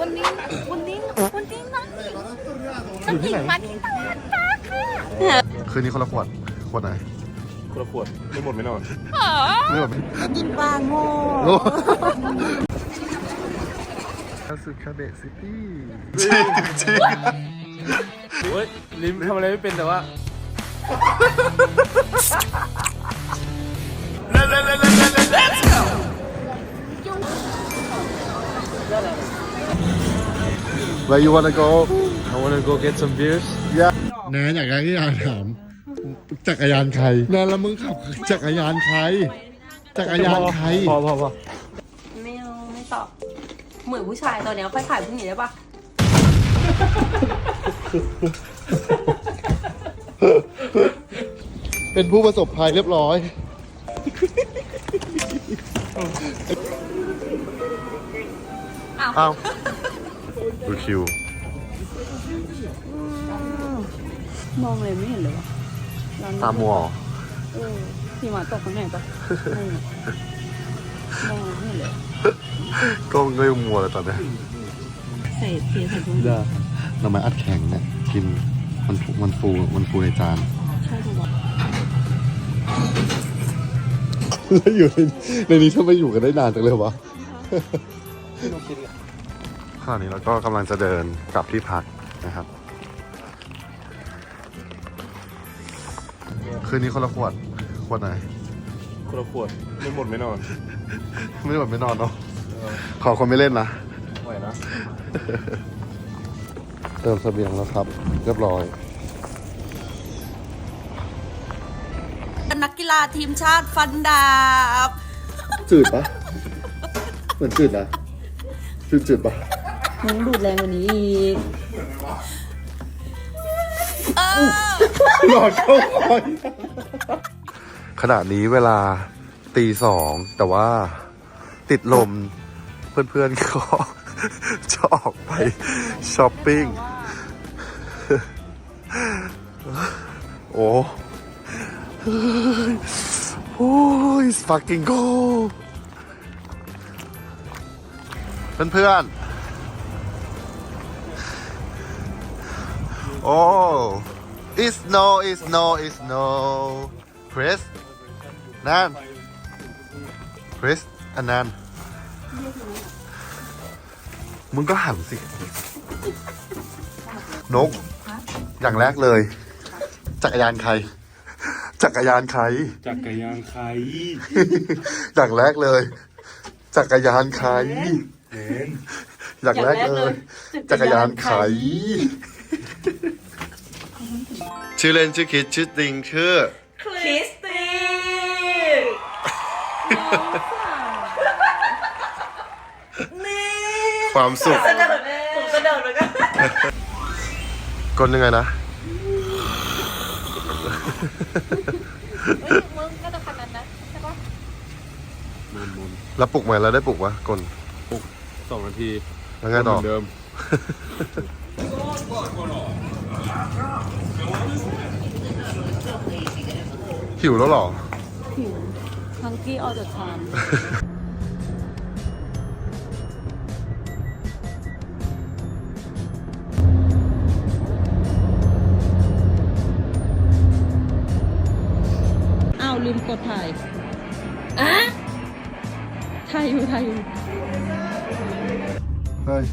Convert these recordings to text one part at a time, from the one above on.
วันนี้วันนี้วันนี้น้องหญิงน้องหญิงมาที่ตลาดปลาค่ะคืนนี้คนละขวดขวดไหนคนละขวดไม่หมดไม่นอนไม่หมดไหมกินปลาโง่โอ้คาสึคาเบะซิตี้จริงจริงเฮ้ยลิมทำอะไรไม่เป็นแต่ว่า Where you wanna go I wanna go get some beers แนนอยากได้ที่อยากถามจักรยานใครแนนแล้วมึงขับจักรยานใครจักรยานใครพอพอพอไม่เอาไม่ตอบเหมือนผู้ชายตอนเนี้ยค่อยถ่ายผู้หญิงได้ปะเป็นผู้ประสบภัยเรียบร้อยอ้าวอ้าว ดูคิว มองเลยไม่เห็นเลยวะร้านตามัวเหรอเออพี่หมาตกข้างไหนปะไม่มองเลยไม่เห็นเลยก็ไม่มัวเลยตอนเนี้ยใส่เทใส่ถุงเด้อทำไมอัดแข็งเนี่ยกินมันฟูมันฟูมันฟูในจานใช่ถูกปะแล้วอยู่ในในนี้ถ้าไม่อยู่กันได้นานจังเลยวะขณะนี้ เราก็กำลังจะเดินกลับที่พักนะครับ คืนนี้คนละขวด ขวดไหน คนละขวดไม่หมดไม่นอนไม่แบบไม่นอนเนาะขอคนไม่เล่นนะไหวนะ เติมเสบียงแล้วครับ เรียบร้อยนักกีฬาทีมชาติฟันดาบ จืดปะเหมือนจืดนะจืดจืดปะ มึงดูดแรงกว่านี้อีกหลอดเข้าคอยขณะนี้เวลาตีสองแต่ว่าติดลมเพื่อนๆก็จะออกไปช้อปปิ้ง โอ้โอ้ย fucking go เพื่อนๆ โอ้ it's no it's no it's no Chris นั่น Chris อันนั้นมึงก็หันสิ นก อย่างแรกเลย จักรยานใคร จักรยานใคร จักรยานใครอย่างแรกเลย จักรยานใคร เห็น อย่างแรกเลย จักรยานใคร ชื่อเล่นชื่อคิดชื่อติงชื่อ คริสตีความสุขผมกระโดดเลยก็กลยังไงนะ มึงก็จะขนาดนั้นใช่ปะมุนมุนแล้วปลุกไหมแล้วได้ปลุกวะกลสองนาทีแล้วไงต่อเหมืนเดิม หิวแล้วเหรอ หิวฮังกี้ออเดอร์ทามอ้าวลืมกดถ่ายอะถ่ายอยู่ถ่ายอยู่ เฮ้ย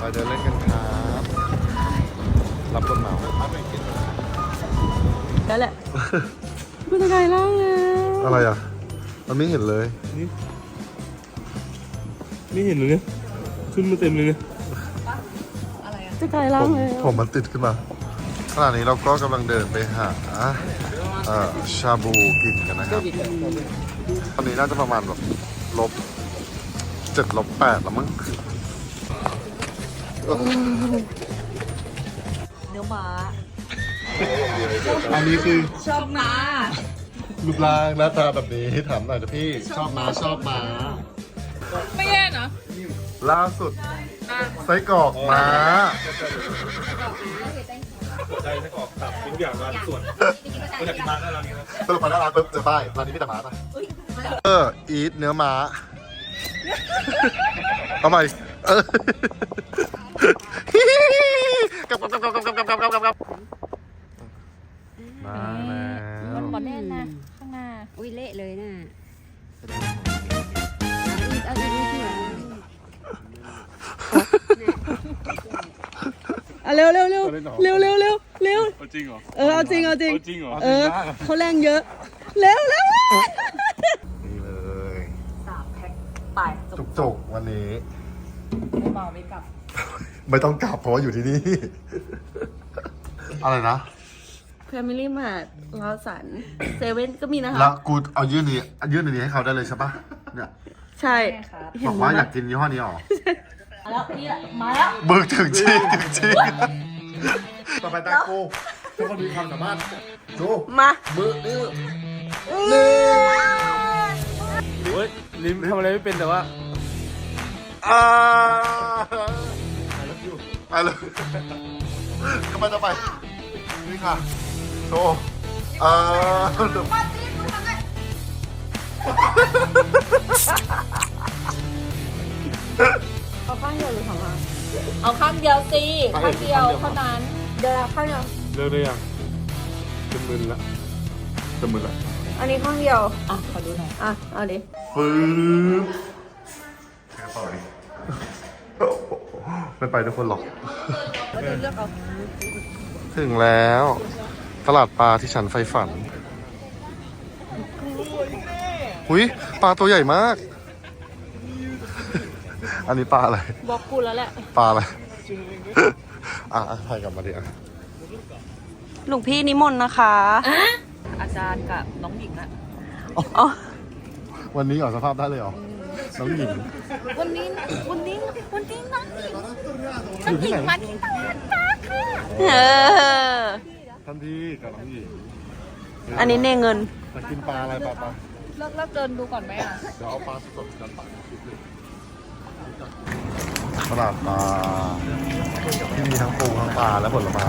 ไปเดินเล่นกันครับ รับต้นเหมาแล้วแหละ มันจะไกลล่างแล้วอะไรอะ มันไม่เห็นเลยไม่เห็นเลยเนี่ย ขึ้นมาเต็มเลยเนี่ย จะไกลผล่างมแล้วผมมันติดขึ้นมา ขณะนี้เราก็กำลังเดินไปหาเอ่อชาบูกินกันนะครับ ตอนนี้น่าจะประมาณแบบลบเจ็ดลบแปดแล้วมั้ง เนื้อม้าอันนี้คือชอบม้ารูปร่างหน้าตาแบบนี้ถามหน่อยนะพี่ชอบม้าชอบม้า ไม่แย่นะล่าสุดไส้กรอกม้าใจไส้กรอกตับทุกอย่างมาส่วนก็อยากกินมาแล้วเรานี้นะสรุปมาหน้าร้านปุ๊บเจอป้ายร้านนี้มีแต่ม้าป่ะเอออีทเนื้อม้าเอาใหม่เออ กับกับกับกับกับกับกับกับกับมาแล้วมันบอแน่นนะข้างหน้า อุ้ยเละเลยนะเอาอีกเอาอีกที่หลังเอาเร็วเร็วเร็วเร็วเร็วเร็วเร็วจริงเหรอ เออเอาจริงเอาจริงจริงเหรอ เออเขาแรงเยอะ เร็วเร็วนี่เลยสามแพ็คไปจบจุกจุกๆวันนี้ไม่เมาไม่กลับ ไม่ต้องกลับเพราะว่าอยู่ที่นี่ อะไรนะแฟมิลี่มาร์ทลอสันเซเว่นก็มีนะคะแล้วกูเอายื่นนี้ยื่นอันนี้ให้เขาได้เลยใช่ปะเนี่ยใช่บอกว่าอยากกินยี่ห้อนี้หรอแล้วนี่แหละมาแล้วมึกถึงจริงถึงจริงต่อไปตากูทุกคนมีความสามารถดูมามือนี่เฮ้ยลิ้นทำอะไรไม่เป็นแต่ว่าอ่า ไปเลยทำไมจะไป นี่ค่ะ โชว์อ่าเอาข้างเดียวหรือสองข้างเอาข้างเดียวสิข้างเดียวเท่านั้น เดี๋ยวข้างเดียว เลิกได้ยังเป็นมึนละเป็นมึนละอันนี้ข้างเดียว อะ ขอดูหน่อย อะ เอาดิ ปึ๊บ ไม่ไปทุกคนหรอกก็จะเลือกเอาถึงแล้ว ตลาดปลาที่ฉันไฟฝันหุยปลาตัวใหญ่มาก อันนี้ปลาอะไร บอกกูแล้วแหละ ปลาอะไร อะอะถ่ายกลับมาดิอะ หลวงพี่นิมนต์นะคะอาจารย์กับน้องหญิงอะอ๋อวันนี้เหรอสภาพได้เลยเหรอ น้องหญิง วันนี้วันนี้ วันนี้น้องหญิงน้องหญิงมาที่ตลาดปลาค่ะเออท่านพี่กับน้องหญิงอันนี้เนเงินจะกินปลาอะไรปลาปลาเลิกเลิกเดินดูก่อนไหมอะเดี๋ยวเอาปลาสดๆกันปลาตลาดปลาที่มีทั้งปูทั้งปลาและผลไม้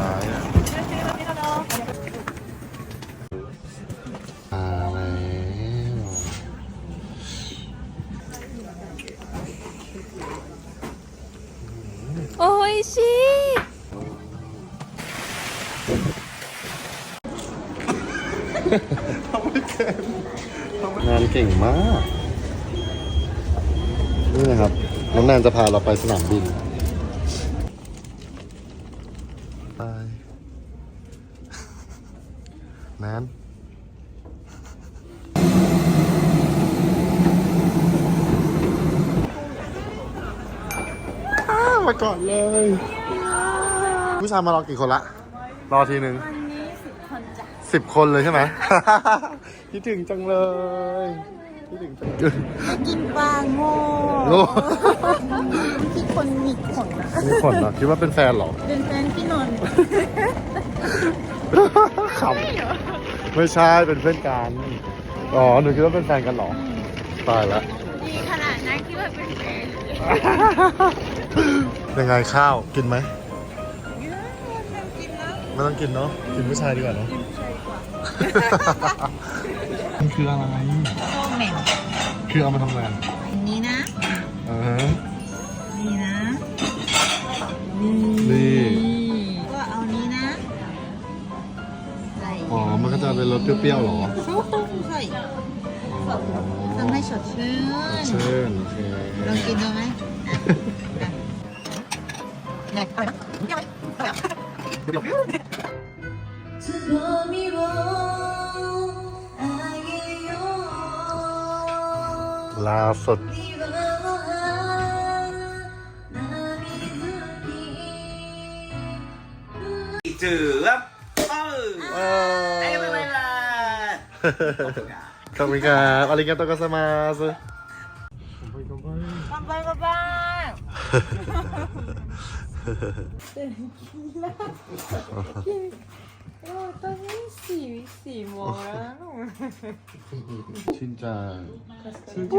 ชิงานเก่งมาก นี่นะครับ น้องแนนจะพาเราไปสนามบิน ไป แนน อ้าวมาก่อนเลย ผู้ชายมารอกี่คนละ รอทีหนึ่งวันนี้สิบคนจ้ะสิบคนเลยใช่ไหม คิดถึงจังเลยคิดถึงจังเลยกินปลาโง่โอ้ที่คนมีขนนะมีคนเหรอคิดว่าเป็นแฟนเหรอ เป็นแฟนพี่นนท์ขำไม่ใช่เป็นเพื่อนกันอ๋อหนูคิดว่าเป็นแฟนกันเหรอตายแล้วดีขนาดนั้นคิดว่าเป็นแฟน ยังไงข้าวกินไหมไม่ต้องกินเนาะกินผู้ชายดีกว่าเนาะมันคืออะไรโอเหม็นคือเอามาทำงานอันนี้นะอ่าฮะนี่นะนี่ก็เอานี้นะใส่อ๋อมันก็จะเป็นรสเปรี้ยวๆเหรอใส่ทำให้สดชื่นเชิญโอเคลองกินดูไหม Larut. Itu lap. Wow. Oh. Ayo kasih kak. Alinga to kasamas. Sampai. Tranquila. Que... Eu tô em cima, em cima, morando. 진짜 진짜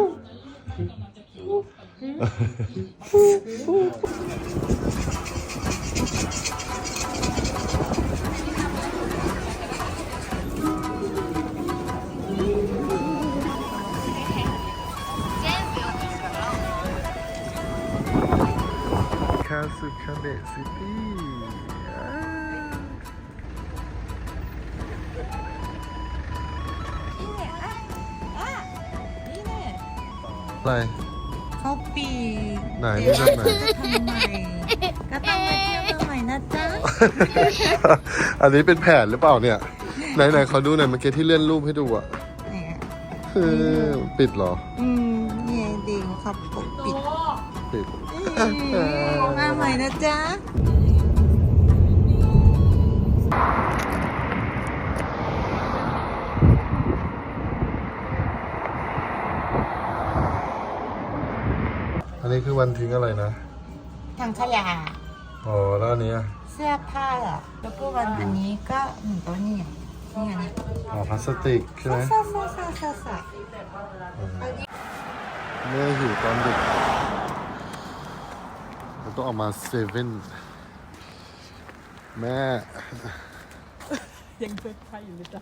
สุคาเดะซิตี้อะไรเขาปีไหนนี่แบบไหน ทำไมก็ต้องไปเที่ยวเมืองใหม่นะจ๊ะอันนี้เป็นแผนหรือเปล่าเนี่ย ไหนไหนขอดูหน่อยเมื่อกี้ที่เลื่อนรูปให้ดูอะเนี่ยเออปิดเหรอ อืมเนี่ยดีเขาปกปิดปิด มาใหม่นะจ๊ะอันนี้คือวันทิ้งอะไรนะทางขยะ อ๋อแล้วอันนี้อะเสื้อผ้าอะแล้วก็วันอันนี้ก็หนึ่งตัวนี่ไงนี่ไงอ๋อพลาสติกใช่ไหมซ่าซ่าซ่าซ่าซ่า เมื่อหิวตอนดึก เราต้องออกมาเซเว่นแม่ ยังเป็นไฟอยู่เลยจ้ะ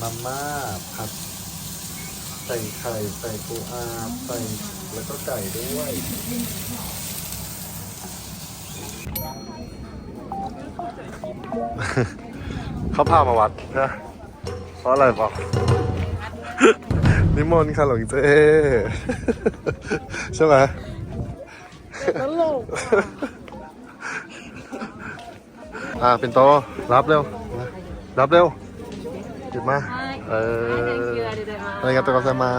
มาม่าผัดใส่ไข่ใส่ปูอาใส่แล้วก็ไก่ด้วยเขาพามาวัดนะเพราะอะไรบอกนิมนต์ค่ะหลวงเจ้ใช่ไหม ตลกอ่าเป็นโตรับเร็วมารับเร็วหยิบมา เอออะไรกันตัวกาแฟมา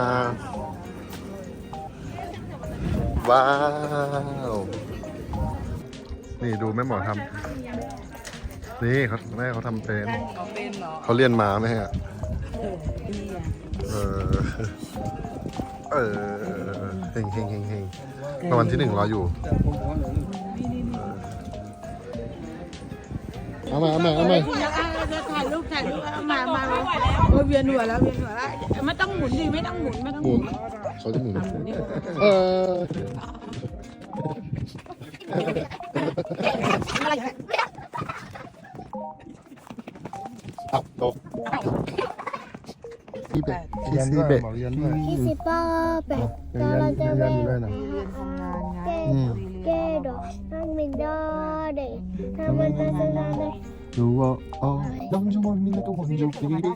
ว้าว นี่ดูแม่หมอทำนี่เขาแม่เขาทำเป็นเป็นเหรอเขาเรียนมาไหมฮะดีอะเออ เออเฮงเฮงเฮงเฮง รางวัลที่หนึ่งรออยู่ เอามาเอามาเอามาถ่ายรูปถ่ายรูปเอามามาเลยโอ้ยเวียนหัวแล้วเวียนหัวแล้วไม่ต้องหมุนดิไม่ต้องหมุนไม่ต้องหหมุมุนนเขาจะหมุน เอออับตกที่เบ็ดที่ซีเบ็ดที่ที่สิบป้าเป็ดตอนเราจะเว้นอืมแก้ดอกนั่งไม่ได้เด็กทำมันเป็นสนานเลยดูว่าอ๋อน้องจะมอ งมีแล้วก็วันจุกดีดี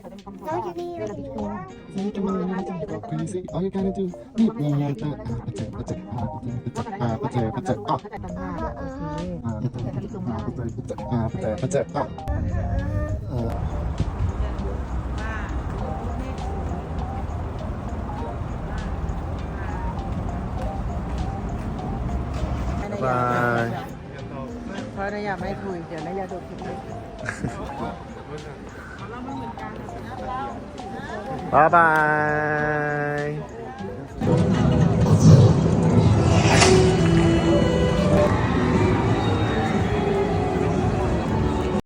น้องจะดีนะสิคะนี่จะมองมีแล้วก็ crazy all you gotta do นี่นี่นี่จะปะเจปะเจปะ บาย เพราะนายอยากไม่คุย เดี๋ยวนายอยากโดนคิดบายบาย